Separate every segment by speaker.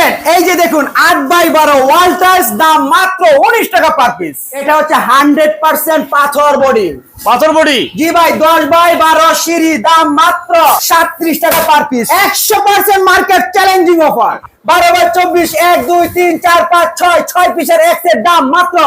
Speaker 1: Grade এই যে দেখুন আট বাই বারো ওয়াল্টাস দাম মাত্র উনিশ টাকা পার পিস এটা হচ্ছে হান্ড্রেড পার্সেন্ট পাথর বডি।
Speaker 2: পাথর বডি?
Speaker 1: জি ভাই দশ বাই বারো সিঁড়ি দাম মাত্র সাতত্রিশ টাকা পার পিস একশো পার্সেন্ট মার্কেট চ্যালেঞ্জিং অফার বারো বাই চব্বিশ এক দুই তিন চার পাঁচ ছয় ছয় পিসের এক্সের দাম মাত্র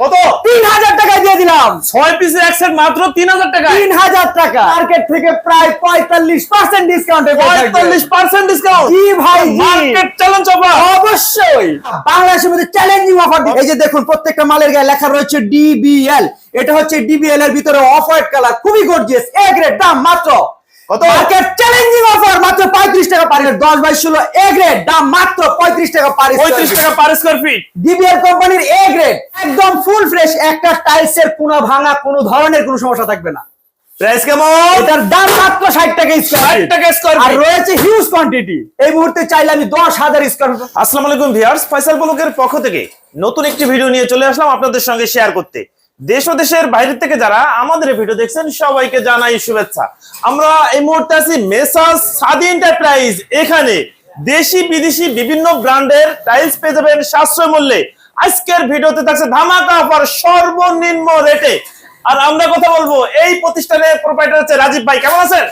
Speaker 2: কত?
Speaker 1: তিন হাজার টাকা দিয়ে দিলাম।
Speaker 2: ছয় পিসের এক সেট মাত্র তিন হাজার টাকা
Speaker 1: তিন হাজার টাকা। মার্কেট থেকে প্রায় পঁয়তাল্লিশ পার্সেন্ট ডিসকাউন্টে
Speaker 2: পঁয়তাল্লিশ পার্সেন্ট ডিসকাউন্ট
Speaker 1: ভাই
Speaker 2: মার্কেট চ্যালেঞ্জ অফার
Speaker 1: অবশ্যই। বাংলাদেশের মধ্যে চ্যালেঞ্জিং অফার এই যে দেখুন প্রত্যেকটা মালের গায়ে লেখা রয়েছে ডিবিএল এটা হচ্ছে ডিবিএল এর ভিতরে অফ হোয়াইট কালার খুবই গর্জিয়াস এ গ্রেড দাম মাত্র
Speaker 2: কত?
Speaker 1: মার্কেট চ্যালেঞ্জিং অফার মাত্র 35 টাকা পার দশ বাই ষোলো এ গ্রেড দাম মাত্র 35 টাকা পার
Speaker 2: পঁয়ত্রিশ টাকা পার স্কোয়ার ফিট
Speaker 1: ডিবিএল কোম্পানির এ গ্রেড একদম ফুল ফ্রেশ একটা টাইলস এর কোনো ভাঙা কোনো ধরনের কোনো সমস্যা থাকবে না।
Speaker 2: প্রাইস কেমন?
Speaker 1: এটার দাম মাত্র 60 টাকা স্কয়ার
Speaker 2: 60 টাকা স্কয়ার
Speaker 1: আর রয়েছে হিউজ কোয়ান্টিটি এই মুহূর্তে চাইলে আমি 10000 স্কয়ার
Speaker 2: আসসালামু আলাইকুম ভিউয়ার্স ফয়সাল ব্লগের পক্ষ থেকে নতুন একটি ভিডিও নিয়ে চলে আসলাম আপনাদের সঙ্গে শেয়ার করতে। দেশ ও দেশের বাইরে থেকে যারা আমাদের ভিডিও দেখছেন, সবাইকে জানাই শুভেচ্ছা। আমরা এই মুহূর্তে আছি মেসাস সাদি এন্টারপ্রাইজ। এখানে দেশি, বিদেশি বিভিন্ন ব্র্যান্ডের টাইলস পেয়ে যাবেন সাশ্রয় মূল্যে। আজকের ভিডিওতে থাকছে ধামাকা অফার সর্বনিম্ন রেটে। আর আমরা কথা বলব, এই প্রতিষ্ঠানের প্রোপাইটার হচ্ছে রাজীব ভাই। কেমন আছেন?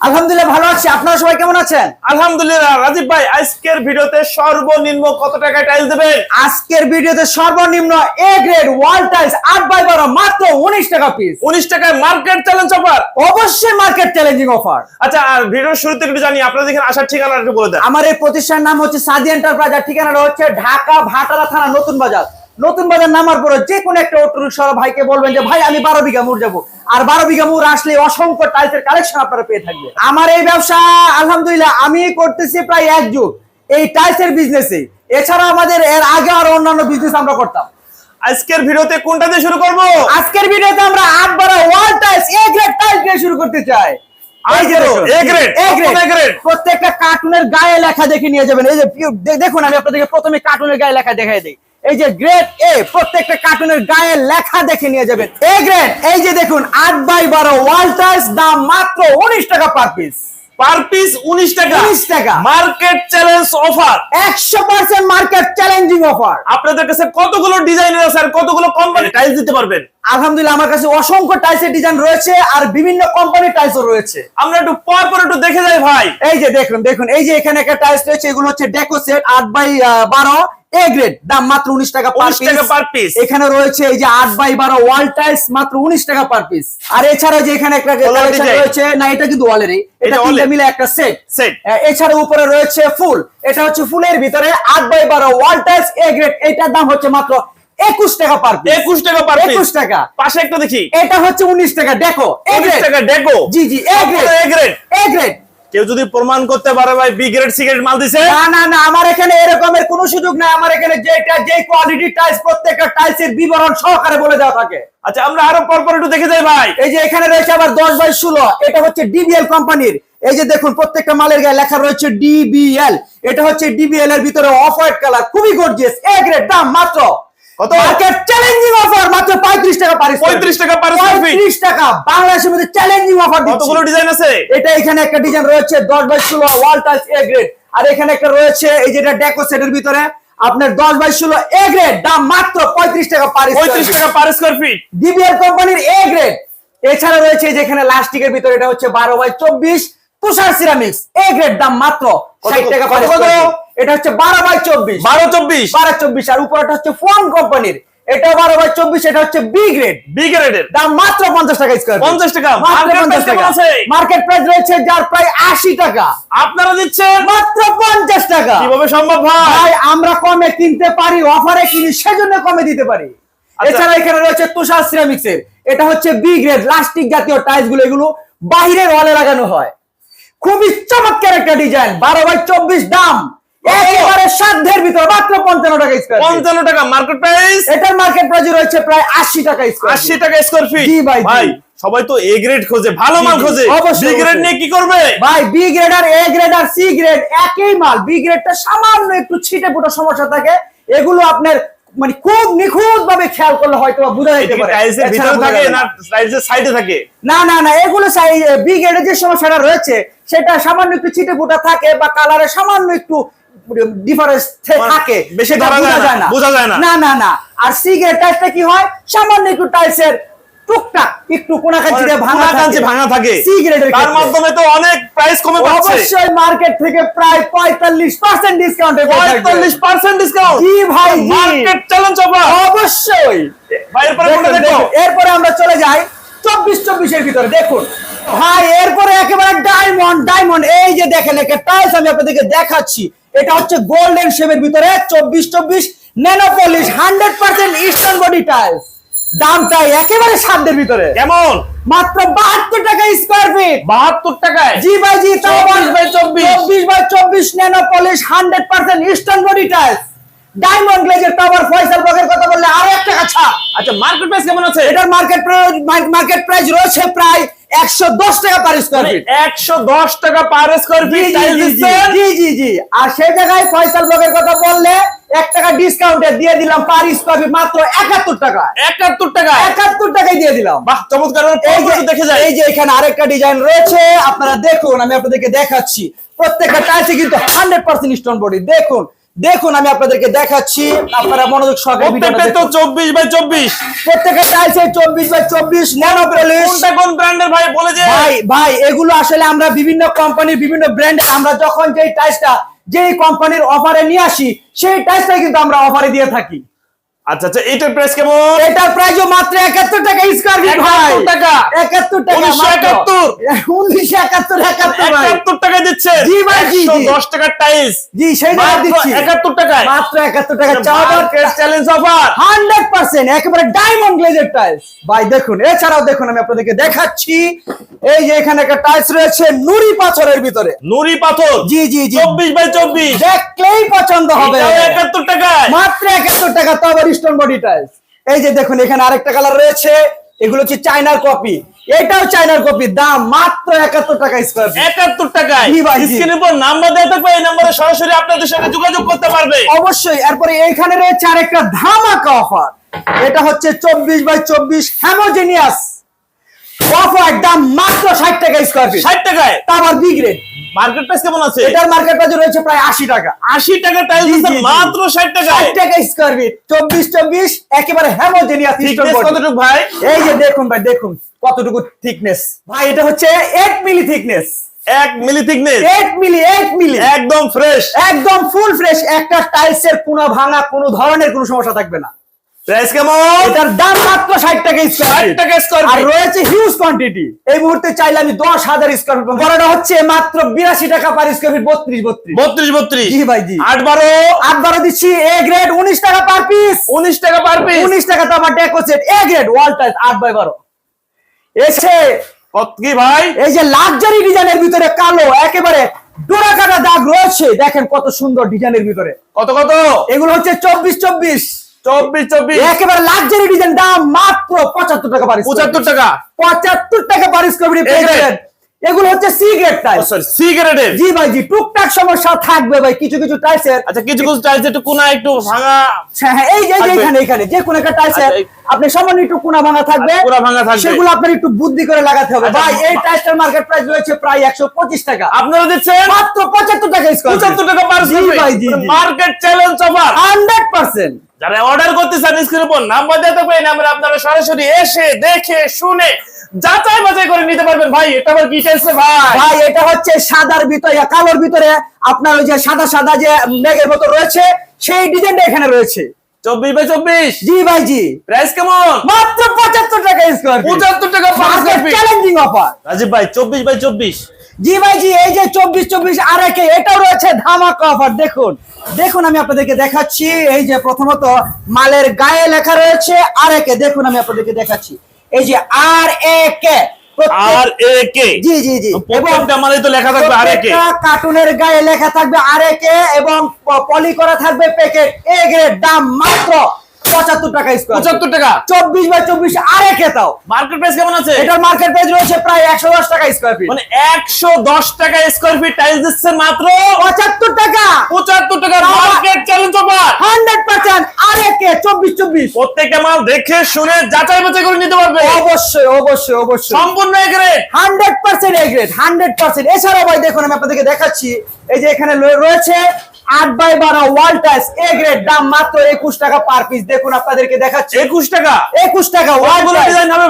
Speaker 1: আলহামদুলিল্লাহ ভালো আছি। আপনারা সবাই কেমন আছেন?
Speaker 2: আলহামদুলিল্লাহ রাজীব ভাই আজকের ভিডিওতে সর্বনিম্ন কত টাকা টাইলস দেবেন?
Speaker 1: আজকের ভিডিওতে সর্বনিম্ন এ গ্রেড ওয়াল টাইলস আট বাই বারো মাত্র উনিশ টাকা পিস
Speaker 2: উনিশ টাকায় মার্কেট চ্যালেঞ্জ অফার
Speaker 1: অবশ্যই মার্কেট চ্যালেঞ্জিং অফার
Speaker 2: আচ্ছা আর ভিডিওর শুরুতে একটু জানি আপনাদের এখানে আসার ঠিকানা একটু বলে দেন।
Speaker 1: আমার এই প্রতিষ্ঠান নাম হচ্ছে সাদি এন্টারপ্রাইজ আর ঠিকানাটা হচ্ছে ঢাকা ভাটারা থানা নতুন বাজার। নতুন বাজার নামার পরে যে কোনো একটা অটো রিক্সা ভাইকে বলবেন যে ভাই আমি বারো বিঘা মুড় যাব। আর বারো বিঘা মুড় আসলে অসংখ্য টাইলসের কালেকশন আপনারা পেয়ে থাকবেন। আমার এই ব্যবসা আলহামদুলিল্লাহ আমি করতেছি প্রায় এক যুগ এই টাইলসের বিজনেসে এছাড়া আমাদের এর আগে আরও অন্যান্য বিজনেস আমরা করতাম।
Speaker 2: আজকের ভিডিওতে কোনটা দিয়ে শুরু করব?
Speaker 1: আজকের ভিডিওতে আমরা আট বারো wall tiles A grade tiles দিয়ে শুরু করতে চাই? প্রত্যেকটা কার্টুনের গায়ে লেখা দেখে নিয়ে যাবেন। এই যে দেখুন আমি আপনাদেরকে প্রথমে কার্টুনের গায়ে লেখা দেখাই দিই। এই যে গ্রেড এ প্রত্যেকটা কার্টুনের গায়ে লেখা দেখে নিয়ে যাবেন। এ গ্রেড এই যে দেখুন আট বাই বারো ওয়াল টাইলস দাম মাত্র উনিশ টাকা পার পিস
Speaker 2: পার পিস উনিশ টাকা।
Speaker 1: 19 টাকা।
Speaker 2: মার্কেট চ্যালেঞ্জ অফার
Speaker 1: একশো পার্সেন্ট মার্কেট চ্যালেঞ্জিং অফার
Speaker 2: আপনাদের কাছে কতগুলো ডিজাইনের আছে আর কতগুলো কোম্পানি টাইলস দিতে পারবেন?
Speaker 1: আলহামদুলিল্লাহ আমার কাছে অসংখ্য টাইলসের ডিজাইন রয়েছে আর বিভিন্ন কোম্পানির টাইলসও রয়েছে।
Speaker 2: আমরা একটু পর পর একটু দেখে যাই ভাই।
Speaker 1: এই যে দেখুন দেখুন এই যে এখানে একটা টাইলস রয়েছে এগুলো হচ্ছে ডেকো সেট আট বাই বারো। এ গ্রেড দাম মাত্র উনিশ টাকা পার
Speaker 2: 19 টাকা per piece।
Speaker 1: এখানে রয়েছে এই যে আট বাই বারো ওয়াল টাইলস মাত্র উনিশ টাকা পার পিস আর এছাড়া যে এখানে একটা। রয়েছে না এটা কিন্তু ওয়ালেরই এটা
Speaker 2: এটা
Speaker 1: তিনটে
Speaker 2: wall-এর।
Speaker 1: মিলে একটা সেট
Speaker 2: Set।
Speaker 1: এছাড়া উপরে রয়েছে ফুল। এটা হচ্ছে ফুলের ভিতরে আট বাই বারো ওয়াল টাইলস এ গ্রেড এটার দাম হচ্ছে মাত্র একুশ টাকা পার পিস
Speaker 2: একুশ টাকা পার
Speaker 1: একুশ টাকা।
Speaker 2: পাশে একটা দেখি।
Speaker 1: এটা হচ্ছে উনিশ টাকা। গ্রেড
Speaker 2: টাকা ডেকো
Speaker 1: জি জি A grade
Speaker 2: A grade
Speaker 1: A grade
Speaker 2: কেউ যদি প্রমাণ করতে পারে ভাই বি গ্রেড সিগারেট মাল দিছে?
Speaker 1: না না না আমার এখানে এরকমের কোনো সুযোগ নাই। আমার এখানে যেটা যে কোয়ালিটি টাইলস প্রত্যেকটা টাইলসের বিবরণ সহকারে বলে দেওয়া থাকে।
Speaker 2: আচ্ছা আমরা আরও পর পর একটু দেখে যাই ভাই।
Speaker 1: এই যে এখানে রয়েছে আবার দশ বাই ষোলো এটা হচ্ছে ডিবিএল কোম্পানির এই যে দেখুন প্রত্যেকটা মালের গায়ে লেখা রয়েছে ডিবিএল এটা হচ্ছে ডিবিএল এর ভিতরে অফ হোয়াইট কালার খুবই গর্জিয়াস এ গ্রেড দাম মাত্র
Speaker 2: কত?
Speaker 1: মার্কেট চ্যালেঞ্জিং অফার মাত্র 35 টাকা পার
Speaker 2: 35 টাকা per
Speaker 1: 35 টাকা। বাংলাদেশের মধ্যে চ্যালেঞ্জিং অফার
Speaker 2: কতগুলো ডিজাইন আছে?
Speaker 1: এটা এখানে একটা ডিজাইন রয়েছে দশ বাই ষোলো ওয়াল টাইলস এ গ্রেড আর এখানে একটা রয়েছে এই যেটা ডেকো সেটের ভিতরে আপনার দশ বাই ষোলো এ গ্রেড দাম মাত্র পঁয়ত্রিশ টাকা পার
Speaker 2: পঁয়ত্রিশ টাকা পার স্কোয়ার ফিট
Speaker 1: ডিবিএল কোম্পানির এ গ্রেড এছাড়া রয়েছে যেখানে লাস্টিকের ভিতরে এটা হচ্ছে বারো বাই চব্বিশ তুষার সিরামিক্স এ গ্রেড দাম মাত্র
Speaker 2: কত-
Speaker 1: ষাট টাকা
Speaker 2: কত
Speaker 1: পার। এটা হচ্ছে বারো বাই চব্বিশ।
Speaker 2: বারো চব্বিশ?
Speaker 1: বারো চব্বিশ আর উপরটা হচ্ছে ফোন কোম্পানির। এটা বারো বাই চব্বিশ এটা হচ্ছে বি গ্রেড
Speaker 2: বি গ্রেডের
Speaker 1: দাম মাত্র পঞ্চাশ টাকা স্কোয়ার
Speaker 2: 50 টাকা।
Speaker 1: পঞ্চাশ টাকা।
Speaker 2: আছে?
Speaker 1: মার্কেট প্রাইস রয়েছে যার প্রায় আশি টাকা।
Speaker 2: আপনারা দিচ্ছেন?
Speaker 1: মাত্র পঞ্চাশ টাকা।
Speaker 2: কীভাবে সম্ভব ভাই?
Speaker 1: আমরা কমে কিনতে পারি অফারে কিনি সেজন্য কমে দিতে পারি।
Speaker 2: আচ্ছা।
Speaker 1: এছাড়া এখানে রয়েছে তুষার সিরামিক্স এর এটা হচ্ছে বি গ্রেড প্লাস্টিক জাতীয় টাইলসগুলো এগুলো বাহিরের ওয়ালে লাগানো হয়। খুবই চমৎকার একটা ডিজাইন বারো বাই চব্বিশ দাম। একেবারে সাধ্যের ভিতর মাত্র পঞ্চান্ন টাকা স্কোয়ার
Speaker 2: পঞ্চান্ন টাকা মার্কেট প্রাইস
Speaker 1: এটার মার্কেট প্রাইস রয়েছে প্রায় আশি টাকা স্কোয়ার
Speaker 2: আশি টাকা স্কোয়ার ফিট
Speaker 1: জি ভাই,
Speaker 2: ভাই সবাই তো এ গ্রেড খোঁজে ভালো মাল খোঁজে। বি গ্রেড নিয়ে কি করবে?
Speaker 1: ভাই বি গ্রেড আর এ গ্রেড আর সি গ্রেড একই মাল। বি গ্রেডটা সামান্য একটু ছিটে ফুটো সমস্যা থাকে। এগুলো আপনার মানে খুব নিখুঁত ভাবে খেয়াল করলে হয়তো বোঝা যাইতে পারে।
Speaker 2: টাইলসের ভিতরে থাকে না। টাইলসের সাইডে থাকে?
Speaker 1: না না না এগুলো বি গ্রেডের যে সমস্যাটা রয়েছে সেটা সামান্য একটু ছিটে ফুটা থাকে বা কালারে সামান্য একটু ডিফারেন্স থাকে
Speaker 2: বেশি
Speaker 1: সেটা বোঝা
Speaker 2: যায় না, বোঝা যায় না।
Speaker 1: না না না। আর সিগারেট টাইপটা কি হয়? সামান্য একটু টাইলসের টুকটাক একটু কোনাকাঞ্চি দিয়ে ভাঙা
Speaker 2: কোনাকাঞ্চি ভাঙা থাকে।
Speaker 1: সিগারেটের
Speaker 2: তার মাধ্যমে তো অনেক প্রাইস কমে পাচ্ছে।
Speaker 1: অবশ্যই মার্কেট থেকে প্রায় ডিসকাউন্টে জি ভাই, জি।
Speaker 2: মার্কেট চ্যালেঞ্জ অফার
Speaker 1: অবশ্যই।
Speaker 2: ভাই এরপরে দেখো।
Speaker 1: এরপরে আমরা চলে যাই। চব্বিশ চব্বিশের ভিতরে দেখুন। ভাই এরপরে একেবারে ডায়মন্ড ডায়মন্ড এই যে দেখেন একটা টাইলস আমি আপনাদেরকে দেখাচ্ছি। এটা হচ্ছে গোল্ডেন শেপের ভিতরে চব্বিশ চব্বিশ nano polish hundred percent eastern body tiles দামটা একেবারে সাধ্যের ভিতরে।
Speaker 2: কেমন?
Speaker 1: মাত্র বাহাত্তর টাকা স্কোয়ার ফিট
Speaker 2: বাহাত্তর টাকায়?
Speaker 1: জি ভাই জি
Speaker 2: 24 by 24
Speaker 1: চব্বিশ। বাই চব্বিশ nano polish hundred percent eastern body tiles diamond গ্লেজের tower Faisal ব্লকের কথা বললে আরও এক টাকা ছাড়
Speaker 2: আচ্ছা মার্কেট প্রাইস কেমন আছে?
Speaker 1: এটার মার্কেট মার্কেট প্রাইস রয়েছে প্রায় একশো দশ টাকা পার স্কোয়ার ফিট
Speaker 2: একশো দশ টাকা পার স্কোয়ার ফিট
Speaker 1: জি জি জি, আর সেই জায়গায় ফয়সাল ব্লকের কথা বললে এক টাকা ডিসকাউন্টে দিয়ে দিলাম পার স্কোয়ার ফিট মাত্র একাত্তর টাকা
Speaker 2: একাত্তর টাকা
Speaker 1: একাত্তর টাকায় দিয়ে দিলাম।
Speaker 2: বাহ চমৎকার
Speaker 1: এই যে
Speaker 2: দেখে যায়
Speaker 1: এই যে এখানে আরেকটা ডিজাইন রয়েছে আপনারা দেখুন আমি আপনাদেরকে দেখাচ্ছি। প্রত্যেকটা টাইলসে কিন্তু হান্ড্রেড পার্সেন্ট স্টোন বডি দেখুন দেখুন আমি আপনাদেরকে দেখাচ্ছি। আপনারা মনোযোগ সহকারে ভিডিওটা
Speaker 2: তো বাই
Speaker 1: প্রত্যেকটা টাইলসে চব্বিশ বাই চব্বিশ ন্যানো পলিশ
Speaker 2: কোনটা কোন ব্র্যান্ডের ভাই বলে যে
Speaker 1: ভাই ভাই এগুলো আসলে আমরা বিভিন্ন কোম্পানির বিভিন্ন ব্র্যান্ড আমরা যখন যেই টাইলসটা যেই কোম্পানির অফারে নিয়ে আসি সেই টাইলসটা কিন্তু আমরা অফারে দিয়ে থাকি।
Speaker 2: আচ্ছা আচ্ছা এটার প্রাইস কেমন?
Speaker 1: এটার প্রাইসও মাত্র একাত্তর টাকা স্কোয়ার ফিট ভাই।
Speaker 2: 71 টাকা।
Speaker 1: একাত্তর টাকা
Speaker 2: 1971
Speaker 1: উনিশশো একাত্তর? একাত্তর ভাই।
Speaker 2: একাত্তর টাকা দিচ্ছে?
Speaker 1: জি ভাই, জি, জি।
Speaker 2: দশ টাকার টাইলস
Speaker 1: জি সেই জায়গায় দিচ্ছি।
Speaker 2: একাত্তর টাকায়?
Speaker 1: মাত্র একাত্তর টাকা। চাওয়া
Speaker 2: চ্যালেঞ্জ অফার
Speaker 1: হান্ড্রেড পার্সেন্ট একেবারে ডায়মন্ড গ্লেজের টাইলস ভাই দেখুন এছাড়াও দেখুন আমি আপনাদেরকে দেখাচ্ছি। এই যে এখানে একটা টাইলস রয়েছে নুড়ি পাথরের ভিতরে।
Speaker 2: নুরি পাথর?
Speaker 1: জি জি জি।
Speaker 2: চব্বিশ বাই চব্বিশ?
Speaker 1: দেখলেই পছন্দ হবে।
Speaker 2: একাত্তর টাকায়?
Speaker 1: মাত্র একাত্তর টাকা তো আবার স্টোন বডি টাইলস এই যে দেখুন এখানে আরেকটা কালার রয়েছে। এগুলো হচ্ছে চাইনার কপি। এটাও চাইনার কপি। দাম মাত্র একাত্তর টাকা স্কোয়ার ফিট
Speaker 2: একাত্তর
Speaker 1: টাকা।
Speaker 2: স্ক্রিনের উপর নাম্বার দেওয়া থাকবে এই নাম্বারে সরাসরি আপনাদের সাথে যোগাযোগ করতে পারবে।
Speaker 1: অবশ্যই এরপরে এইখানে রয়েছে আরেকটা ধামাকা অফার এটা হচ্ছে চব্বিশ বাই চব্বিশ হ্যামোজেনিয়াস দাম মাত্র ষাট টাকা স্কোয়ার ফিট
Speaker 2: ষাট টাকায়?
Speaker 1: বি গ্রেড
Speaker 2: মার্কেট প্রাইস কেমন আছে?
Speaker 1: এটার মার্কেট প্রাইস রয়েছে প্রায় আশি টাকা।
Speaker 2: আশি টাকা টাইলস
Speaker 1: জি।
Speaker 2: মাত্র ষাট টাকায়।
Speaker 1: ষাট টাকা স্কোয়ার ফিট চব্বিশ চব্বিশ একেবারে হ্যামোজেনিয়াস
Speaker 2: Thickness কতটুকু ভাই?
Speaker 1: এই যে দেখুন ভাই দেখুন কতটুকু থিকনেস ভাই এটা হচ্ছে এইট মিলি থিকনেস
Speaker 2: এক milli thickness
Speaker 1: eight milli eight milli
Speaker 2: একদম ফ্রেশ
Speaker 1: একদম ফুল ফ্রেশ একটা টাইলসের কোনো ভাঙা কোনো ধরনের কোনো সমস্যা থাকবে না।
Speaker 2: প্রাইস কেমন?
Speaker 1: এটার দাম মাত্র ষাট টাকা স্কোয়ার
Speaker 2: ষাট টাকা স্কোয়ার
Speaker 1: আর রয়েছে হিউজ কোয়ান্টিটি এই মুহূর্তে চাইলে আমি দশ হাজার স্কোয়ার ফিট বড়টা হচ্ছে মাত্র বিরাশি টাকা পার স্কোয়ার ফিট জি ভাই, জি। দিচ্ছি এ গ্রেড উনিশ টাকা পার পিস
Speaker 2: উনিশ টাকা পার পিস
Speaker 1: উনিশ টাকা তো আমার ডেকো সেট এ গ্রেড ওয়াল টাইস আট বাই এসে
Speaker 2: কি ভাই?
Speaker 1: এই যে লাক্সারি ডিজাইনের ভিতরে কালো একেবারে ডোরা কাটা দাগ রয়েছে। দেখেন কত সুন্দর ডিজাইনের ভিতরে।
Speaker 2: কত কত?
Speaker 1: এগুলো হচ্ছে চব্বিশ চব্বিশ।
Speaker 2: চব্বিশ চব্বিশ।
Speaker 1: একেবারে লাক্সারি ডিজাইন দাম মাত্র পঁচাত্তর টাকা পার
Speaker 2: পঁচাত্তর টাকা।
Speaker 1: পঁচাত্তর টাকা পার স্কোয়ার ফিট পেয়ে
Speaker 2: এই যে-
Speaker 1: যাবেন। এগুলো হচ্ছে সি গ্রেড টাইস
Speaker 2: সরি সিগারেটের
Speaker 1: জি ভাই জি টুকটাক সমস্যা থাকবে ভাই কিছু কিছু টাইসের
Speaker 2: আচ্ছা কিছু কিছু টাইলস একটু কোনা একটু ভাঙা
Speaker 1: হ্যাঁ এই যে এই যে
Speaker 2: থাকবে।
Speaker 1: এখানে এখানে যে কোনো একটা টাইসের আপনি সামান্য একটু কোনা ভাঙা থাকবে।
Speaker 2: আচ্ছা, কোনা ভাঙা থাকবে।
Speaker 1: সেগুলো আপনার একটু বুদ্ধি করে লাগাতে হবে।
Speaker 2: আচ্ছা।
Speaker 1: ভাই এই টাইসটার মার্কেট প্রাইস রয়েছে প্রায় একশো পঁচিশ টাকা।
Speaker 2: আপনারা দিচ্ছেন
Speaker 1: মাত্র পঁচাত্তর টাকা স্কোয়ার
Speaker 2: পঁচাত্তর টাকা পার
Speaker 1: জি ভাই জি
Speaker 2: market challenge offer
Speaker 1: hundred percent
Speaker 2: যারা অর্ডার করতে চান স্ক্রিনের উপর নাম্বার দিতে পারেন আমরা আপনারা সরাসরি এসে দেখে শুনে যাচাই বাছাই করে নিতে পারবেন। ভাই এটা আবার কি চাইছে ভাই?
Speaker 1: ভাই এটা হচ্ছে সাদার ভিতরে কালোর ভিতরে আপনার ওই যে সাদা সাদা যে মেঘের মতো রয়েছে সেই ডিজাইনটা এখানে রয়েছে।
Speaker 2: চব্বিশ বাই চব্বিশ?
Speaker 1: জি ভাই জি।
Speaker 2: প্রাইস কেমন?
Speaker 1: মাত্র পঁচাত্তর টাকা স্কোয়ার
Speaker 2: পঁচাত্তর টাকা
Speaker 1: চ্যালেঞ্জিং অফার
Speaker 2: রাজীব ভাই চব্বিশ বাই চব্বিশ।
Speaker 1: জি ভাই জি এই যে চব্বিশ চব্বিশ আর একে এটাও রয়েছে ধামাকা অফার দেখুন দেখুন আমি আপনাদেরকে দেখাচ্ছি এই যে প্রথমত মালের গায়ে লেখা রয়েছে আর একে দেখুন আমি আপনাদেরকে দেখাচ্ছি। এই যে আর এ কে
Speaker 2: আর এ কে
Speaker 1: জি জি জি।
Speaker 2: প্রত্যেকটা মালে তো লেখা থাকবে আর এ কে
Speaker 1: কার্টুনের গায়ে লেখা থাকবে আর একে এবং প- পলি করা থাকবে প্যাকেট এ গ্রেড দাম মাত্র পঁচাত্তর টাকা স্কোয়ার
Speaker 2: পঁচাত্তর টাকা?
Speaker 1: চব্বিশ বাই চব্বিশ আর একে তাও
Speaker 2: মার্কেট প্রাইস কেমন আছে?
Speaker 1: এটার মার্কেট প্রাইস রয়েছে প্রায় একশো দশ টাকা স্কোয়ার ফিট
Speaker 2: মানে একশো দশ টাকা স্কোয়ার ফিট টাইলস দিচ্ছে মাত্র?
Speaker 1: পঁচাত্তর টাকা।
Speaker 2: পঁচাত্তর টাকা market challenge offer
Speaker 1: hundred percent আর একে চব্বিশ চব্বিশ।
Speaker 2: প্রত্যেকটা মাল দেখে শুনে যাচাই বাছাই করে নিতে পারবে।
Speaker 1: অবশ্যই অবশ্যই অবশ্যই।
Speaker 2: সম্পূর্ণ A grade
Speaker 1: hundred percent A grade hundred percent এছাড়াও ভাই দেখুন আমি আপনাদেরকে দেখাচ্ছি। এই যে এখানে রয়েছে আট বাই বারো ওয়াল টাইস এ গ্রেড দাম মাত্র একুশ টাকা পার পিস দেখুন আপনাদেরকে দেখাচ্ছি।
Speaker 2: একুশ টাকা?
Speaker 1: একুশ টাকা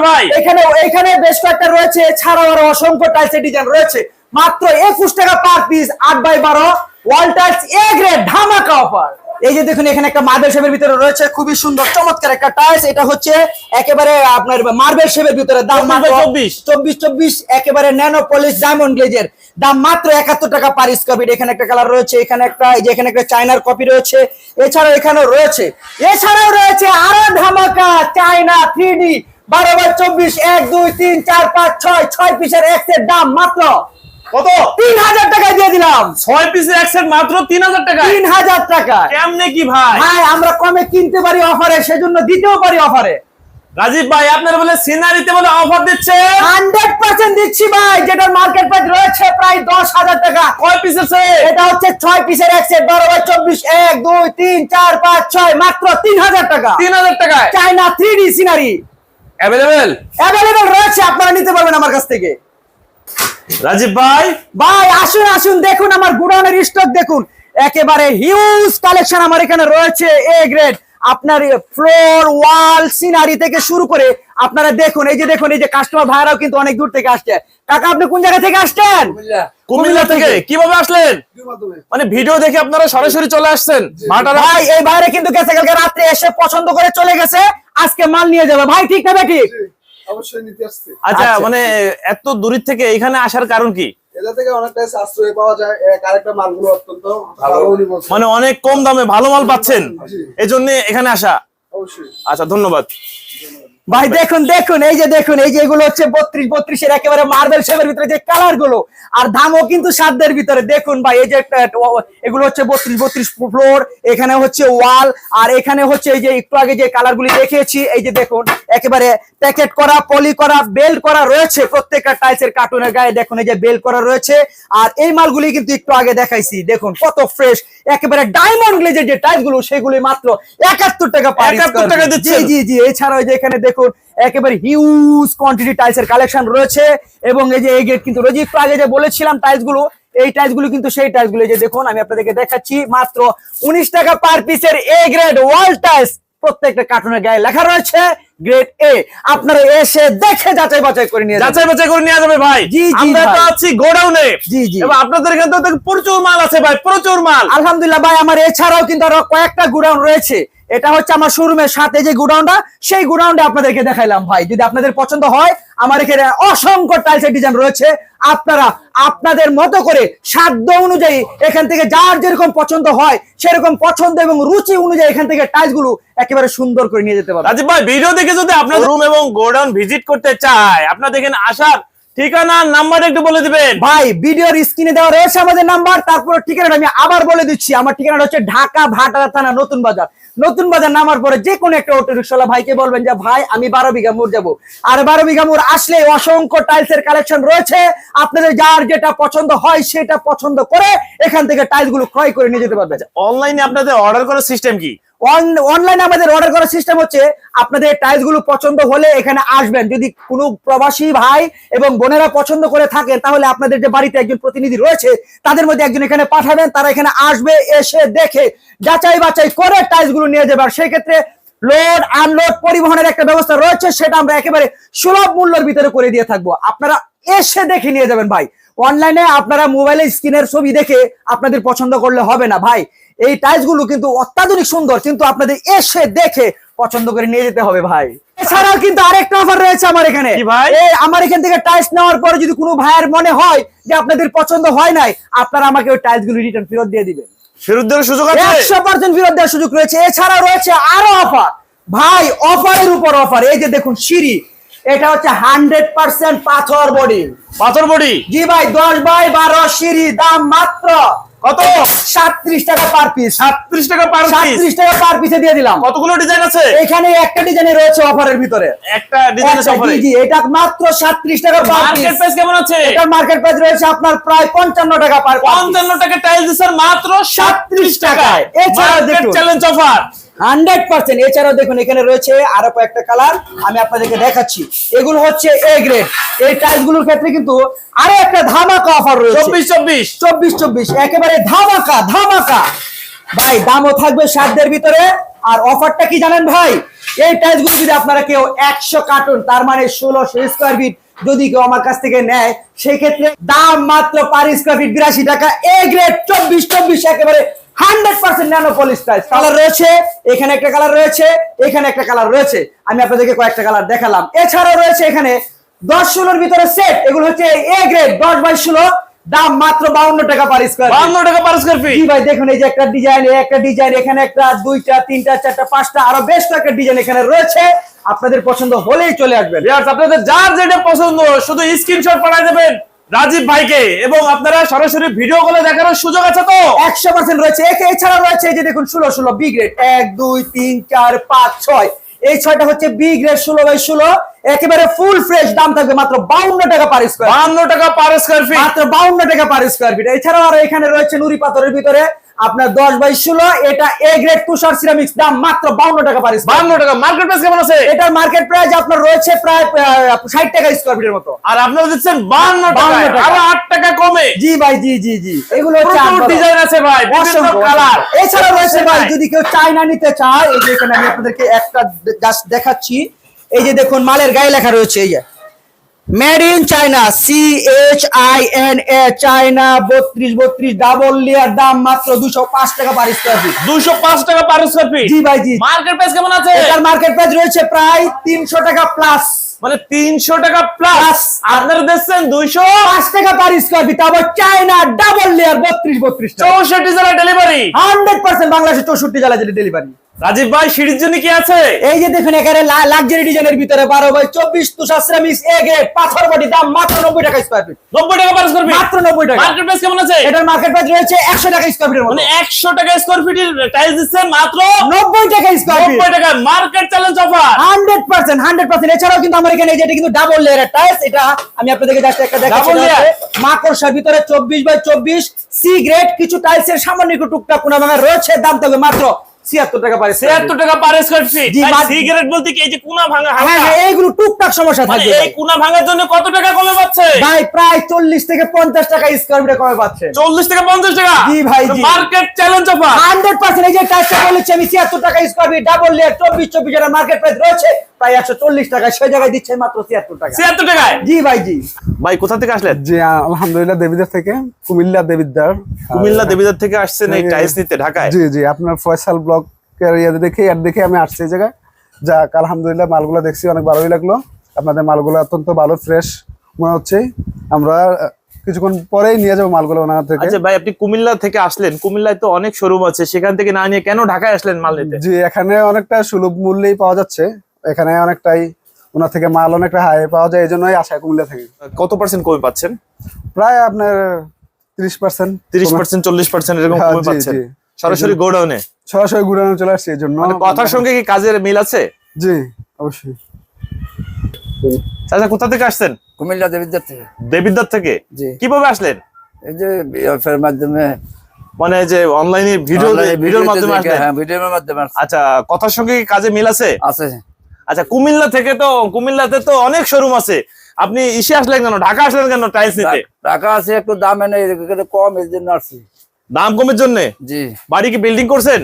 Speaker 2: ভাই?
Speaker 1: এখানে এখানে বেশ কয়েকটা রয়েছে। এছাড়াও আরও অসংখ্য টাইলসের ডিজাইন রয়েছে। মাত্র একুশ টাকা পার পিস আট বাই বারো ওয়াল টাইস এ গ্রেড ধামাকা অফার এই যে দেখুন এখানে একটা মার্বেল শেপের ভিতরে রয়েছে খুবই সুন্দর চমৎকার একটা টাইলস এটা হচ্ছে একেবারে আপনার মার্বেল শেপের ভিতরে দাম
Speaker 2: 24
Speaker 1: মাত্র
Speaker 2: 24
Speaker 1: চব্বিশ। চব্বিশ একেবারে ন্যানো পলিশ ডায়মন্ড গ্লেজের দাম মাত্র একাত্তর টাকা পার স্কোয়ার এখানে একটা কালার রয়েছে এখানে একটা এই যে এখানে একটা চায়নার কপি রয়েছে এছাড়াও এখানেও রয়েছে এছাড়াও রয়েছে আরও ধামাকা চায়না থ্রি ডি বারো বাই চব্বিশ এক দুই তিন চার পাঁচ ছয় ছয় পিসের এক্সের দাম মাত্র
Speaker 2: কত?
Speaker 1: তিন হাজার টাকায় দিয়ে দিলাম।
Speaker 2: ছয় পিসের এক সেট মাত্র তিন হাজার টাকা
Speaker 1: তিন হাজার টাকা
Speaker 2: কেমনে কি ভাই?
Speaker 1: ভাই আমরা কমে কিনতে পারি অফারে সেজন্য দিতেও পারি অফারে
Speaker 2: রাজীব ভাই আপনার বলে সিনারিতে বলে অফার দিচ্ছে?
Speaker 1: হান্ড্রেড পার্সেন্ট দিচ্ছি ভাই যেটার মার্কেট প্রাইস রয়েছে প্রায় দশ হাজার টাকা।
Speaker 2: কয়
Speaker 1: এটা হচ্ছে ছয় পিসের এক সেট বারো বাই চব্বিশ এক দুই তিন চার পাঁচ ছয় মাত্র তিন হাজার টাকা।
Speaker 2: তিন হাজার টাকায়?
Speaker 1: China three D scenery
Speaker 2: available
Speaker 1: available রয়েছে আপনারা নিতে পারবেন আমার কাছ থেকে।
Speaker 2: রাজীব ভাই।
Speaker 1: ভাই আসুন আসুন দেখুন আমার গুডাউনের স্টক দেখুন। একেবারে হিউজ কালেকশন আমার এখানে রয়েছে এ গ্রেড আপনার ফ্লোর ওয়াল সিনারি থেকে শুরু করে আপনারা দেখুন এই যে দেখুন এই যে কাস্টমার ভাইরাও কিন্তু অনেক দূর থেকে আসছে। কাকা আপনি কোন জায়গা থেকে আসছেন?
Speaker 2: কুমিল্লা। থেকে। কীভাবে আসলেন? মানে ভিডিও দেখে আপনারা সরাসরি চলে আসছেন? ভাটারা
Speaker 1: ভাই এই বাইরে কিন্তু গেছে কালকে রাত্রে এসে পছন্দ করে চলে গেছে আজকে মাল নিয়ে যাবে। ভাই ঠিক না ঠিক?
Speaker 3: অবশ্যই নিতে আসছে।
Speaker 2: আচ্ছা
Speaker 1: আচ্ছা।
Speaker 2: মানে এত দূরের থেকে এখানে আসার কারণ কি?
Speaker 3: এটা থেকে অনেকটা সাশ্রয় পাওয়া যায়। আরেকটা মালগুলো অত্যন্ত ভালো।
Speaker 2: মানে অনেক কম দামে ভালো মাল পাচ্ছেন। এই জন্য এখানে আসা।
Speaker 3: অবশ্যই।
Speaker 2: আচ্ছা ধন্যবাদ।
Speaker 1: ভাই দেখুন দেখুন এই যে দেখুন এই যে এগুলো হচ্ছে বত্রিশ বত্রিশের একেবারে মার্বেল শেপের ভিতরে যে কালারগুলো আর দামও কিন্তু সাধ্যের ভিতরে। দেখুন ভাই এই যে একটা এগুলো হচ্ছে বত্রিশ বত্রিশ ফ্লোর এখানে হচ্ছে ওয়াল আর এখানে হচ্ছে এই যে একটু আগে যে কালার গুলি দেখিয়েছি এই যে দেখুন একেবারে প্যাকেট করা পলি করা বেল্ট করা রয়েছে প্রত্যেকটা টাইলসের কার্টুনের গায়ে। দেখুন এই যে বেল্ট করা রয়েছে। আর এই মালগুলি কিন্তু একটু আগে দেখাইছি। দেখুন কত ফ্রেশ একেবারে ডায়মন্ড গ্লেজের যে টাইলসগুলো সেগুলি মাত্র একাত্তর টাকা
Speaker 2: 71 টাকা?
Speaker 1: জি জি জি। এছাড়াও এই যে এখানে দেখুন একেবারে হিউজ কোয়ান্টিটি টাইলসের কালেকশন রয়েছে। এবং এই যে এই গেট কিন্তু রয়েছে। একটু আগে যে বলেছিলাম টাইলসগুলো এই টাইলসগুলো কিন্তু সেই টাইলসগুলো। এই যে দেখুন আমি আপনাদেরকে দেখাচ্ছি মাত্র উনিশ টাকা পার পিসের এ গ্রেড ওয়াল টাইলস প্রত্যেকটা কার্টুনের গায়ে লেখা রয়েছে গ্রেড এ আপনারা এসে দেখে যাচাই বাছাই করে নিয়ে
Speaker 2: যাচাই বাছাই করে নিয়ে যাবে ভাই।
Speaker 1: জি, জি,
Speaker 2: আমরা তো আছি গোডাউনে।
Speaker 1: জি, জি।
Speaker 2: এবং আপনাদের এখানে তো প্রচুর মাল আছে ভাই প্রচুর মাল।
Speaker 1: আলহামদুলিল্লাহ ভাই আমার এছাড়াও কিন্তু আরও কয়েকটা গোডাউন রয়েছে। এটা হচ্ছে আমার শোরুমের সাথে যে গুডাউনটা সেই গুডাউনটা আপনাদেরকে দেখাইলাম ভাই। যদি আপনাদের পছন্দ হয় আমার এখানে অসংখ্য টাইলসের ডিজাইন রয়েছে। আপনারা আপনাদের মতো করে সাধ্য অনুযায়ী এখান থেকে যার যেরকম পছন্দ হয় সেরকম পছন্দ এবং রুচি অনুযায়ী এখান থেকে টাইলসগুলো একেবারে সুন্দর করে নিয়ে যেতে পারবেন।
Speaker 2: রাজীব ভাই ভিডিও দেখে যদি আপনার রুম এবং গোডাউন ভিজিট করতে চায় আপনাদের এখানে আসার ঠিকানা নাম্বার একটু বলে দিবেন।
Speaker 1: ভাই ভিডিওর স্ক্রিনে দেওয়া রয়েছে আমাদের নাম্বার তারপর ঠিকানাটা আমি আবার বলে দিচ্ছি। আমার ঠিকানাটা হচ্ছে ঢাকা ভাটারা থানা নতুন বাজার। নতুন বাজার নামার পরে যে কোনো একটা অটো রিক্সাওয়ালা ভাইকে বলবেন যে, ভাই, আমি বারো বিঘা মোড় যাব। আর বারো বিঘা মোড় আসলে অসংখ্য টাইলস এর কালেকশন রয়েছে। আপনাদের যার যেটা পছন্দ হয় সেটা পছন্দ করে এখান থেকে টাইলসগুলো ক্রয় করে নিয়ে যেতে পারবেন।
Speaker 2: অনলাইনে আপনাদের অর্ডার করার সিস্টেম কি?
Speaker 1: অনলাইনে আমাদের অর্ডার করার সিস্টেম হচ্ছে, আপনাদের টাইলসগুলো পছন্দ হলে এখানে আসবেন। যদি কোনো প্রবাসী ভাই এবং বোনেরা পছন্দ করে থাকেন, তাহলে আপনাদের যে বাড়িতে একজন প্রতিনিধি রয়েছে, তাদের মধ্যে একজন এখানে পাঠাবেন, তারা এখানে আসবে, এসে দেখে যাচাই বাছাই করে টাইলসগুলো নিয়ে যাবে। আর সেই ক্ষেত্রে লোড আনলোড পরিবহনের একটা ব্যবস্থা রয়েছে, সেটা আমরা একেবারে সুলভ মূল্যের ভিতরে করে দিয়ে থাকব। আপনারা এসে দেখে নিয়ে যাবেন ভাই। অনলাইনে আপনারা মোবাইলে স্ক্রিনের ছবি দেখে আপনাদের পছন্দ করলে হবে না। ভাই এই টাইলসগুলো কিন্তু অত্যাধুনিক সুন্দর কিন্তু আপনাদের এসে দেখে পছন্দ করে নিয়ে যেতে হবে ভাই। এছাড়াও কিন্তু আরেকটা অফার রয়েছে আমার এখানে। এই আমার এখান থেকে টাইলস নেওয়ার পরে যদি কোনো ভাইয়ের মনে হয় যে আপনাদের পছন্দ হয় নাই আপনারা আমাকে ওই টাইলসগুলো রিটার্ন ফেরত দিয়ে দিবেন।
Speaker 2: ফেরত দেওয়ার সুযোগ আছে?
Speaker 1: একশো পার্সেন্ট ফেরত দেওয়ার সুযোগ রয়েছে। এছাড়া রয়েছে আরও অফার ভাই অফারের উপর অফার এই যে দেখুন সিঁড়ি। এটা হচ্ছে হান্ড্রেড পার্সেন্ট পাথর বডি।
Speaker 2: পাথর বডি?
Speaker 1: জি ভাই দশ বাই বারো সিঁড়ি দাম মাত্র
Speaker 2: কত?
Speaker 1: সাতত্রিশ টাকা পার পিস
Speaker 2: সাতত্রিশ টাকা পার পিস
Speaker 1: সাতত্রিশ টাকা পার পিসে দিয়ে দিলাম।
Speaker 2: কতগুলো ডিজাইন আছে?
Speaker 1: এখানে একটা ডিজাইনে রয়েছে অফারের ভিতরে।
Speaker 2: একটা ডিজাইন আছে অফারে
Speaker 1: জি এটা মাত্র সাতত্রিশ টাকা পার
Speaker 2: মার্কেট
Speaker 1: পিস
Speaker 2: প্রাইস কেমন আছে?
Speaker 1: এটা মার্কেট প্রাইস রয়েছে আপনার প্রায় পঞ্চান্ন টাকা পার
Speaker 2: পঞ্চান্ন টাকা টাইলস দিচ্ছেন মাত্র সাতত্রিশ টাকায়।
Speaker 1: এছাড়া দেখুন।
Speaker 2: Challenge offer
Speaker 1: hundred percent. এছাড়াও দেখুন এখানে রয়েছে আরও কয়েকটা কালার আমি আপনাদেরকে দেখাচ্ছি। এগুলো হচ্ছে এ গ্রেড এই টাইলসগুলোর ক্ষেত্রে কিন্তু আরও একটা ধামাকা অফার রয়েছে।
Speaker 2: চব্বিশ চব্বিশ।
Speaker 1: চব্বিশ চব্বিশ। একেবারে ধামাকা ধামাকা। ভাই দামও থাকবে সাধ্যের ভিতরে। আর অফারটা কি জানেন ভাই? এই টাইলসগুলো যদি আপনারা কেউ একশো কার্টুন তার মানে ষোলোশো স্কোয়ার ফিট যদি কেউ আমার কাছ থেকে নেয় সেই ক্ষেত্রে দাম মাত্র পার স্কোয়ার ফিট বিরাশি টাকা। এ গ্রেড চব্বিশ চব্বিশ একেবারে hundred percent nano polish colour রয়েছে এখানে একটা কালার রয়েছে এখানে একটা কালার রয়েছে। আমি আপনাদেরকে কয়েকটা কালার দেখালাম। এছাড়াও রয়েছে এখানে দশ ষোলোর ভিতরে সেট এগুলো হচ্ছে এ গ্রেড দশ বাই ষোলো দাম মাত্র বাউন্ন টাকা পার স্কোয়ার
Speaker 2: বান্ন টাকা পার স্কোয়ার ফিট
Speaker 1: ভাই দেখুন এই যে একটা ডিজাইন একটা ডিজাইন এখানে একটা দুইটা তিনটা চারটা পাঁচটা আরও বেশ কয়েকটা ডিজাইন এখানে রয়েছে। আপনাদের পছন্দ হলেই চলে আসবেন।
Speaker 2: আপনাদের যার যেটা পছন্দ শুধু স্ক্রিনশট পাঠিয়ে দেবেন। রাজীব ভাইকে এবং আপনারা সরাসরি ভিডিও কলে দেখার সুযোগ আছে তো?
Speaker 1: একশো পার্সেন্ট রয়েছে। এছাড়া রয়েছে এই যে দেখুন ষোলো ষোলো বি গ্রেড এক দুই তিন চার পাঁচ ছয়। এই ছয়টা হচ্ছে বি গ্রেড ষোলো বাই ষোলো। একেবারে ফুল ফ্রেশ দাম থাকবে মাত্র বাউন্ন টাকা পার স্কোয়ার
Speaker 2: বাউন্ন টাকা পার স্কোয়ার ফিট
Speaker 1: মাত্র বাউন্ন টাকা পার স্কোয়ার ফিট এছাড়াও আরও এখানে রয়েছে নুরি পাথরের ভিতরে। আপনার দশ বাই ষোলো এটা এ গ্রেড তুষার সিরামিক্স দাম মাত্র বাউন্ন টাকা পার স্কোয়ার
Speaker 2: বান্ন টাকা। মার্কেট প্রাইস কেমন আছে?
Speaker 1: এটার মার্কেট প্রাইস আপনার রয়েছে প্রায় ষাট টাকা স্কোয়ার ফিটের মতো।
Speaker 2: আর আপনারা দিচ্ছেন বান্ন টাকা। আরও আট টাকা কমে।
Speaker 1: জি ভাই জি জি জি। এগুলো হচ্ছে
Speaker 2: ডিজাইন আছে ভাই বিভিন্ন কালার
Speaker 1: এছাড়া রয়েছে ভাই যদি কেউ চায়না নিতে চায় এই যে এখানে আমি আপনাদেরকে একটা জাস্ট দেখাচ্ছি। এই যে দেখুন মালের গায়ে লেখা রয়েছে এই যে। Made in China C H I N A China বত্রিশ বত্রিশ ডাবল লেয়ার দাম মাত্র দুশো পাঁচ টাকা পার স্কোয়ার ফিট
Speaker 2: দুশো পাঁচ টাকা পার স্কোয়ার ফিট
Speaker 1: জি ভাই জি।
Speaker 2: মার্কেট প্রাইস কেমন আছে?
Speaker 1: এটার মার্কেট প্রাইস রয়েছে প্রায় তিনশো টাকা প্লাস
Speaker 2: মানে তিনশো টাকা প্লাস। আপনারা দিচ্ছেন দুইশো
Speaker 1: পাঁচ টাকা পার স্কোয়ার ফিট আবার চায়না ডাবল লেয়ার বত্রিশ বত্রিশ
Speaker 2: চৌষট্টি জেলা ডেলিভারি
Speaker 1: হান্ড্রেড পার্সেন্ট বাংলাদেশে চৌষট্টি জেলা ডেলিভারি
Speaker 2: রাজীব ভাই সিঁড়ির জন্য কি আছে?
Speaker 1: এই যে দেখুন এখানে লাক্সারি ডিজাইনের ভিতরে বারো বাই চব্বিশ তুষার এ গ্রেড পাথর বডি দাম মাত্র নব্বই টাকা স্কোয়ার ফিট
Speaker 2: নব্বই টাকা পার স্কোয়ার ফিট
Speaker 1: মাত্র নব্বই টাকা।
Speaker 2: মার্কেট প্রাইস কেমন আছে?
Speaker 1: এটার মার্কেট প্রাইস রয়েছে একশো টাকা স্কোয়ার ফিটের
Speaker 2: মানে একশো টাকা স্কোয়ার ফিটের টাইলস দিচ্ছেন মাত্র
Speaker 1: নব্বই টাকা স্কোয়ার ফিট
Speaker 2: নব্বই টাকা। Market challenge offer
Speaker 1: hundred percent hundred percent. এছাড়াও কিন্তু আমার এখানে এই যে এটা কিন্তু ডাবল লেয়ারের টাইলস এটা আমি আপনাদেরকে জাস্ট একটা
Speaker 2: layer?
Speaker 1: মাকড়সার ভিতরে চব্বিশ বাই চব্বিশ সি গ্রেড কিছু টাইলসের সামান্য একটু টুকটাক কোনা ভাঙা রয়েছে দাম থাকবে মাত্র ছিয়াত্তর টাকা পারে
Speaker 2: ছিয়াত্তর টাকা পার স্কোয়ার ফিট সিগারেট বলতে কি এই যে কুনা ভাঙা
Speaker 1: হ্যাঁ হ্যাঁ এইগুলো টুকটাক সমস্যা
Speaker 2: মানে
Speaker 1: থাকবে
Speaker 2: এই কুনা ভাঙার জন্য কত টাকা কমে পাচ্ছে?
Speaker 1: ভাই। প্রায় চল্লিশ থেকে পঞ্চাশ টাকা স্কোয়ার ফিটে কমে পাচ্ছেন
Speaker 2: চল্লিশ থেকে পঞ্চাশ টাকা?
Speaker 1: জি ভাই, জি।
Speaker 2: Market challenge offer
Speaker 1: hundred percent এই যে টাইসটা বলেছি আমি ছিয়াত্তর টাকা স্কোয়ার ফিট ডাবল লেয়ার চব্বিশ চব্বিশ এর মার্কেট প্রাইস রয়েছে প্রায় একশো চল্লিশ টাকা সেই জায়গায় দিচ্ছে মাত্র ছিয়াত্তর টাকা।
Speaker 2: ছিয়াত্তর টাকায়?
Speaker 1: জি ভাই জি।
Speaker 2: ভাই কোথা থেকে আসলেন?
Speaker 3: জি আলহামদুলিল্লাহ দেবিদার থেকে কুমিল্লা দেবিদ্দার
Speaker 2: কুমিল্লা দেবীদার থেকে আসছেন এই টাইলস নিতে ঢাকায়?
Speaker 3: জি জি আপনার ফয়সাল ব্লক ইয়াতে দেখে আর দেখে আমি আসছি এই জায়গায়। যাক আলহামদুলিল্লাহ মালগুলো দেখছি অনেক ভালোই লাগল। আপনাদের মালগুলো অত্যন্ত ভালো ফ্রেশ মনে হচ্ছে। আমরা কিছুক্ষণ পরেই নিয়ে যাব মালগুলো ওনার থেকে।
Speaker 2: আচ্ছা ভাই আপনি কুমিল্লা থেকে আসলেন। কুমিল্লায় তো অনেক শোরুম আছে। সেখান থেকে না নিয়ে কেন ঢাকায় আসলেন মাল নিতে?
Speaker 3: জি এখানে অনেকটা সুলভ মূল্যেই পাওয়া যাচ্ছে। এখানে অনেকটাই ওনার থেকে মাল অনেকটা হাই পাওয়া যায় এই জন্যই আসা কুমিল্লা থেকে।
Speaker 2: কত পার্সেন্ট কমে পাচ্ছেন?
Speaker 3: প্রায় আপনার তিরিশ পার্সেন্ট
Speaker 2: তিরিশ পার্সেন্ট চল্লিশ পার্সেন্ট এরকম
Speaker 3: হ্যাঁ,
Speaker 2: কমে পাচ্ছেন। সরাসরি গোডাউনে?
Speaker 3: সরাসরি ঘুরানো চলে আসছে এই জন্য
Speaker 2: মানে কথার সঙ্গে কি কাজের মিল আছে?
Speaker 3: জি অবশ্যই।
Speaker 2: চাচা কোথা থেকে আসছেন?
Speaker 4: কুমিল্লা দেবিদ্বার থেকে।
Speaker 2: দেবিদ্বার থেকে? কীভাবে আসলেন?
Speaker 4: এই যে অফারের মাধ্যমে
Speaker 2: মানে যে অনলাইনে ভিডিও ভিডিওর মাধ্যমে আসলেন?
Speaker 4: হ্যাঁ ভিডিওর মাধ্যমে।
Speaker 2: আচ্ছা কথার সঙ্গে কি কাজে মিল আছে?
Speaker 4: আছে।
Speaker 2: আচ্ছা কুমিল্লা থেকে তো কুমিল্লাতে তো অনেক শোরুম আছে। আপনি ইসে আসলেন কেন? ঢাকা আসলেন কেন টাইলস নিতে?
Speaker 4: টাকা আছে একটু দাম এনে এখানে কম এর জন্য আসছি।
Speaker 2: দাম কমের জন্য?
Speaker 4: জি।
Speaker 2: বাড়ি কি বিল্ডিং করছেন?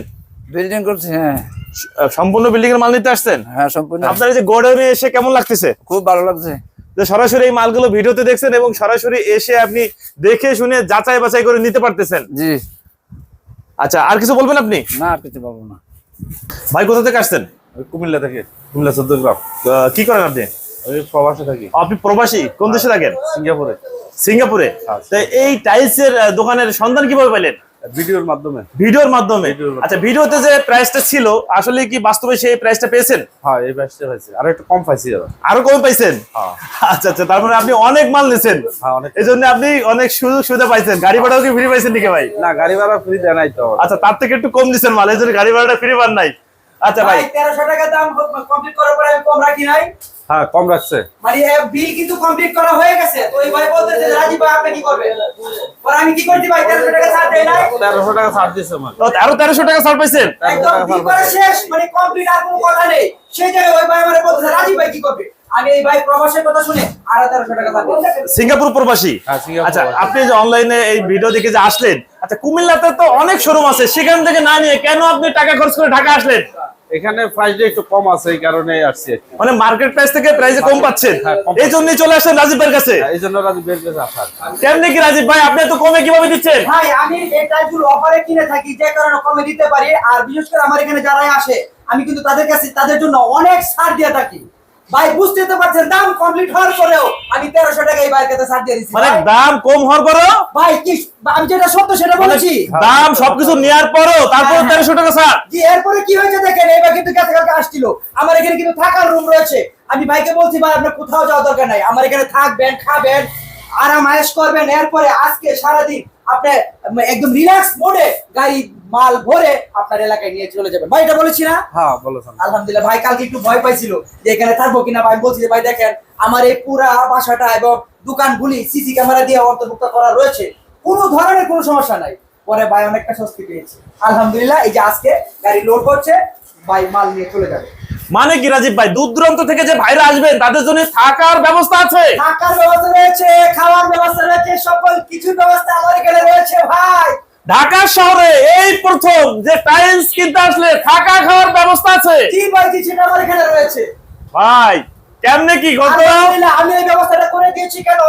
Speaker 4: বিল্ডিং করছি হ্যাঁ।
Speaker 2: সম্পূর্ণ বিল্ডিং এর মাল নিতে আসছেন?
Speaker 4: হ্যাঁ সম্পূর্ণ।
Speaker 2: আপনার এই যে গোডাউনে এসে কেমন লাগতেছে?
Speaker 4: খুব ভালো লাগছে।
Speaker 2: যে সরাসরি এই মালগুলো ভিডিওতে দেখছেন এবং সরাসরি এসে আপনি দেখে শুনে যাচাই বাছাই করে নিতে পারতেছেন?
Speaker 4: জি।
Speaker 2: আচ্ছা আর কিছু বলবেন আপনি?
Speaker 4: না আর কিছু পাবো না।
Speaker 2: ভাই কোথা থেকে আসছেন?
Speaker 5: কুমিল্লা থেকে কুমিল্লা চোদ্দ গ্রাম
Speaker 2: কি করেন আপনি?
Speaker 5: আমি প্রবাসে থাকি।
Speaker 2: আপনি প্রবাসী? কোন দেশে থাকেন?
Speaker 5: সিঙ্গাপুরে।
Speaker 2: সিঙ্গাপুরে? তো এই টাইলসের আহ, দোকানের সন্ধান কীভাবে পেলেন?
Speaker 5: ভিডিওর মাধ্যমে।
Speaker 2: ভিডিওর। আচ্ছা ভিডিওতে যে প্রাইসটা ছিল আসলে কি বাস্তবে সেই প্রাইসটা পেয়েছেন?
Speaker 5: হ্যাঁ এই ব্যাচটা হয়েছে আর একটু কম পাইছি
Speaker 2: আরও কমে পাইছেন?
Speaker 5: হ্যাঁ।
Speaker 2: আচ্ছা আচ্ছা তারপরে আপনি অনেক মাল নিছেন।
Speaker 5: হ্যাঁ
Speaker 2: এই জন্য আপনি অনেক সুযোগ সুবিধা পাইছেন। গাড়ি ভাড়াও কি ফ্রি পাইছেন নাকি ভাই?
Speaker 5: না গাড়ি ভাড়া ফ্রি দেয় নাই তো।
Speaker 2: আচ্ছা তার থেকে একটু কম দিচ্ছেন মাল। এই জন্য গাড়ি ভাড়াটা ফ্রি পান নাই। আচ্ছা ভাই।
Speaker 1: ভাই তেরোশো টাকা দাম কমপ্লিট করার পরে আমি কম রাখি নাই।
Speaker 5: হ্যাঁ কম রাখছে।
Speaker 1: মানে বিল কিন্তু কমপ্লিট করা হয়ে গেছে। তো এই ভাই বলতেছে রাজীব ভাই আপনি কি করবেন? পরে আমি কি করতে ভাই তেরোশো টাকা ছাড় দেয় নাই।
Speaker 5: তেরোশো টাকা ছাড় দিচ্ছে আমার
Speaker 2: তো আরও তেরোশো টাকা ছাড় পাইছেন?
Speaker 1: শেষ। মানে কমপ্লিট আর কোনো কথা নেই। সেই জায়গায় ওই ভাই আমার বলতেছে রাজীব ভাই কি করবে? আমি এই ভাই প্রবাসের কথা শুনে আরও তেরোশো টাকা ছাড় দিই।
Speaker 2: সিঙ্গাপুর প্রবাসী?
Speaker 5: হ্যাঁ,
Speaker 2: আচ্ছা
Speaker 5: প্রবাসী।
Speaker 2: আপনি যে অনলাইনে এই ভিডিও দেখে যে আসলেন আচ্ছা কুমিল্লাতে তো অনেক শোরুম আছে সেখান থেকে না নিয়ে কেন আপনি টাকা খরচ করে ঢাকা আসলেন?
Speaker 5: এখানে প্রাইসটা একটু কম আছে এই কারণে আসছি
Speaker 2: মানে মার্কেট প্রাইস থেকে প্রাইসে কম পাচ্ছেন।
Speaker 5: হ্যাঁ,
Speaker 2: এই জন্যই চলে আসছেন রাজীব ভাইয়ের কাছে।
Speaker 5: হ্যাঁ, এই জন্য রাজীব ভাইয়ের কাছে আসার
Speaker 2: কেমনি কি। রাজীব ভাই আপনি তো কমে কীভাবে দিচ্ছেন?
Speaker 1: ভাই আমি এই টাইপগুলো অফারে কিনে থাকি যে কারণে কমে দিতে পারি। আর বিশেষ করে আমার এখানে যারাই আসে আমি কিন্তু তাদের কাছে তাদের জন্য অনেক ছাড় দিয়ে থাকি। ভাই বুঝতে তো পারছেন দাম কমপ্লিট হওয়ার পরেও আমি তেরোশো টাকা এই বাইকের ছাড় দিয়ে দিচ্ছি
Speaker 2: মানে দাম কম হওয়ার পরও?
Speaker 1: ভাই কি আমি যেটা সত্য সেটা বলেছি।
Speaker 2: দাম সবকিছু নেওয়ার পরও তারপর
Speaker 1: হ্যাঁ, হ্যাঁ।
Speaker 2: তেরোশো টাকা ছাড়।
Speaker 1: জি এরপরে কি হয়েছে দেখেন এবার কিন্তু কালকে আসছিল। আমার এখানে কিন্তু থাকার রুম রয়েছে। আমি ভাইকে বলছি ভাই আপনার কোথাও যাওয়া দরকার নাই। আমার এখানে থাকবেন খাবেন আরাম আয়েশ করবেন। এরপরে আজকে সারাদিন আপনি একদম রিল্যাক্স মোডে গাড়ি মাল ভরে আপনার এলাকায় নিয়ে চলে যাবেন। ভাই এটা বলেছি না?
Speaker 5: হ্যাঁ বলেছেন
Speaker 1: আলহামদুলিল্লাহ ভাই কালকে একটু ভয় পাইছিল যে এখানে থাকব কিনা ভাই বলছি যে ভাই দেখেন আমার এই পুরা বাসাটা এবং দোকানগুলি সিসি ক্যামেরা দিয়ে অন্তর্ভুক্ত করা রয়েছে। কোনো ধরনের কোনো সমস্যা নাই। পরে ভাই অনেকটা স্বস্তি পেয়েছে। আলহামদুলিল্লাহ এই যে আজকে গাড়ি লোড করছে ভাই মাল নিয়ে চলে যাবে।
Speaker 2: মানে কি রাজীব ভাই দূর দূরান্ত থেকে যে ভাইরা আসবেন তাদের জন্য থাকার ব্যবস্থা আছে?
Speaker 1: থাকার ব্যবস্থা রয়েছে খাওয়ার ব্যবস্থা রয়েছে সকল কিছু ব্যবস্থা আমার এখানে রয়েছে ভাই।
Speaker 2: ঢাকা শহরে এই প্রথম যে টাইলস কিনতে আসলে থাকা খাওয়ার ব্যবস্থা আছে।
Speaker 1: কি ভাই কি সেটা আমার এখানে রয়েছে।
Speaker 2: ভাই কেমনে কি
Speaker 1: আলহামদুলিল্লাহ, আমি এই ব্যবস্থাটা করে দিয়েছি কেন?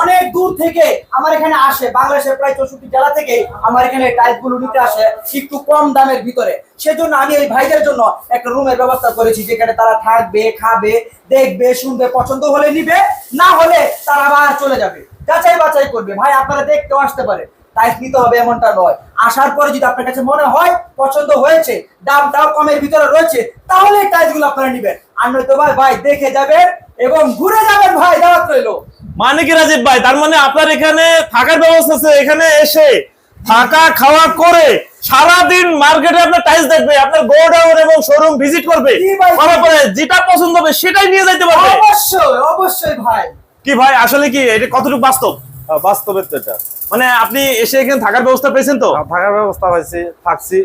Speaker 1: অনেক দূর থেকে আমার এখানে আসে। বাংলাদেশের প্রায় চৌষট্টি জেলা থেকে আমার এখানে টাইপগুলো নিতে আসে একটু কম দামের ভিতরে। সেজন্য আমি এই ভাইদের জন্য একটা রুমের ব্যবস্থা করেছি যেখানে তারা থাকবে খাবে দেখবে শুনবে পছন্দ হলে নিবে না হলে তারা আবার চলে যাবে। যাচাই বাছাই করবে। ভাই আপনারা দেখতেও আসতে পারে টাইস নিতে হবে এমনটা নয়। আসার পরে যদি আপনার কাছে মনে হয় পছন্দ হয়েছে দামটাও কমের ভিতরে রয়েছে তাহলে আপনারা নিবেন। আর নয়তো ভাই ভাই দেখে যাবেন এবং ঘুরে যাবেন ভাই দাওয়াত রইল।
Speaker 2: মানে কি রাজীব ভাই তার মানে আপনার এখানে থাকার ব্যবস্থা আছে এখানে এসে থাকা খাওয়া করে সারাদিন মার্কেটে আপনার টাইলস দেখবে আপনার গোডাউন এবং শোরুম ভিজিট করবে। করার পরে যেটা পছন্দ হবে সেটাই নিয়ে যাইতে পারবে।
Speaker 1: অবশ্যই অবশ্যই ভাই।
Speaker 2: কি ভাই আসলে কি এটা কতটুকু বাস্তব?
Speaker 5: বাস্তবের তো এটা।
Speaker 2: মানে আপনি এসে এখানে থাকার ব্যবস্থা পেয়েছেন তো?
Speaker 5: হ্যাঁ, থাকার ব্যবস্থা পাইছি থাকছি।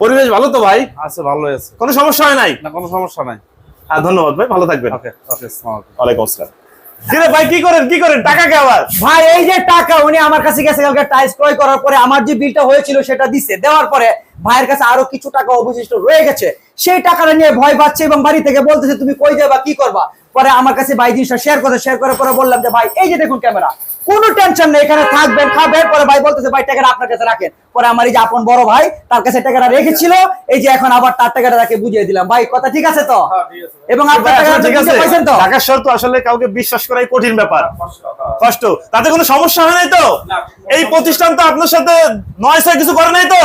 Speaker 2: পরিবেশ ভালো তো ভাই?
Speaker 5: আছে ভালোই আছে।
Speaker 2: কোনো সমস্যা হয় নাই?
Speaker 5: না কোনো সমস্যা নাই।
Speaker 2: আর ধন্যবাদ ভাই ভালো থাকবেন।
Speaker 5: ওকে ওকে আসসালামু আলাইকুম।
Speaker 2: ওয়ালাইকুম আসসালাম। কিরে ভাই কি করেন কি করেন টাকা কে আবার?
Speaker 1: ভাই এই যে টাকা উনি আমার কাছে গেছে কালকে টাইস ক্রয় করার পরে আমার যে বিলটা হয়েছিল সেটা দিছে। দেওয়ার পরে ভাইয়ের কাছে আরও কিছু টাকা অবশিষ্ট রয়ে গেছে। সেই টাকাটা নিয়ে ভয় পাচ্ছে এবং বাড়ি থেকে বলতেছে তুমি কই যাবা কি করবা? পরে আমার কাছে ভাই জিনিসটা শেয়ার করে শেয়ার করার পরে বললাম যে ভাই এই যে দেখুন ক্যামেরা কোনো টেনশন নেই এখানে থাকবেন খাবেন পরে ভাই বলতেছে ভাই টাকাটা আপনার কাছে রাখেন। পরে আমার এই যে আপন বড় ভাই তার কাছে টাকাটা রেখেছিল এই যে এখন আবার তার টাকাটা তাকে বুঝিয়ে দিলাম। ভাই কথা ঠিক আছে তো? এবং আপনার টাকাটা
Speaker 2: আসলে ঠিক আছে।
Speaker 1: তো?
Speaker 2: ঢাকার শহর তো আসলে কাউকে বিশ্বাস করাই কঠিন ব্যাপার। কষ্ট তাতে কোনো সমস্যা হয় নাই তো? এই প্রতিষ্ঠান তো আপনার সাথে নয় কিছু করে নাই তো?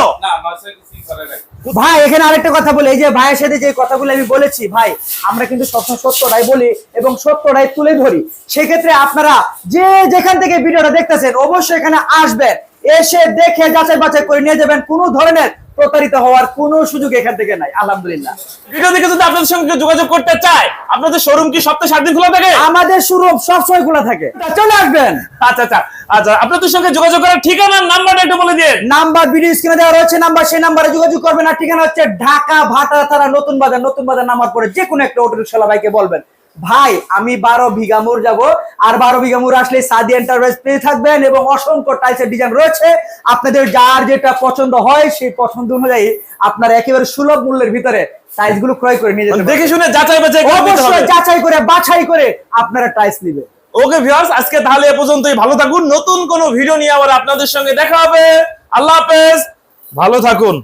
Speaker 1: ভাই, এখানে আরেকটা কথা বলি। এই যে ভাইয়ের সাথে যে কথাগুলো আমি বলেছি, ভাই, আমরা কিন্তু সবসময় সত্যটাই বলি এবং সত্যটাই তুলে ধরি। সেক্ষেত্রে আপনারা যে যেখান থেকে ভিডিওটা দেখতেছেন, অবশ্যই এখানে আসবেন। এসে দেখে যাচাই বাছাই করে নিয়ে যাবেন। কোনো ধরনের প্রতারিত হওয়ার কোনো সুযোগ এখান থেকে নাই আলহামদুলিল্লাহ।
Speaker 2: ভিডিও দেখে যদি আপনাদের সঙ্গে যোগাযোগ করতে চায় আপনাদের শোরুম কি সপ্তাহে সাত দিন খোলা থাকে?
Speaker 1: আমাদের শোরুম সবসময় খোলা থাকে। চলে আসবেন।
Speaker 2: আচ্ছা আচ্ছা আচ্ছা আপনাদের সঙ্গে যোগাযোগ করার ঠিকানা নাম্বারটা একটু বলে দিন।
Speaker 1: নাম্বার ভিডিও স্ক্রিনে দেওয়া রয়েছে নাম্বার সেই নাম্বারে যোগাযোগ করবেন। আর ঠিকানা হচ্ছে ঢাকা ভাটা থানা নতুন বাজার নতুন বাজার নামার পরে যে কোনো একটা অটো রিক্সাওয়ালা ভাইকে বলবেন। ভাই আমি বারো বিঘা মোর যাব আর বারো বিঘা মোর আসলে সাদি এন্টারপ্রাইজ পেয়ে থাকবেন এবং অসংখ্য টাইলসের ডিজাইন রয়েছে। আপনাদের যার যেটা পছন্দ হয় সেই পছন্দ অনুযায়ী আপনার একেবারে সুলভ মূল্যের ভিতরে টাইলসগুলো ক্রয় করে নিয়ে যেতে
Speaker 2: মানে দেখে শুনে যাচাই বাছাই করে
Speaker 1: অবশ্যই যাচাই করে বাছাই করে আপনারা টাইলস নিবে
Speaker 2: ওকে ভিউয়ার্স আজকে তাহলে এ পর্যন্তই। ভালো থাকুন। নতুন কোনো ভিডিও নিয়ে আবার আপনাদের সঙ্গে দেখা হবে। আল্লাহ হাফেজ। ভালো থাকুন।